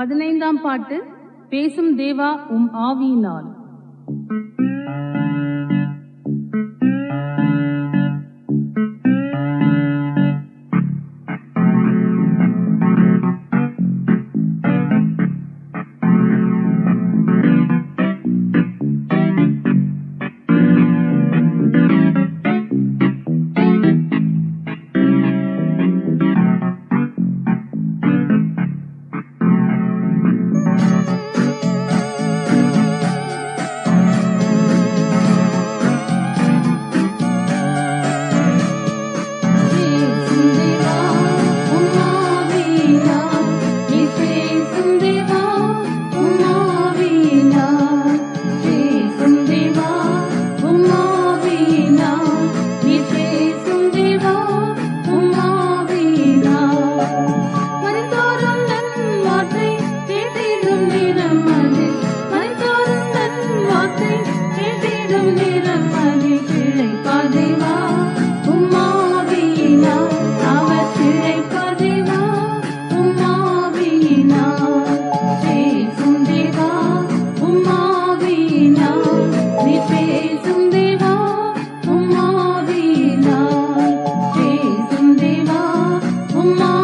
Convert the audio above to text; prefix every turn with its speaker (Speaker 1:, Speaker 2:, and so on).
Speaker 1: பதினைந்தாம் பாட்டு பேசும் தேவா உம் ஆவியினால் love.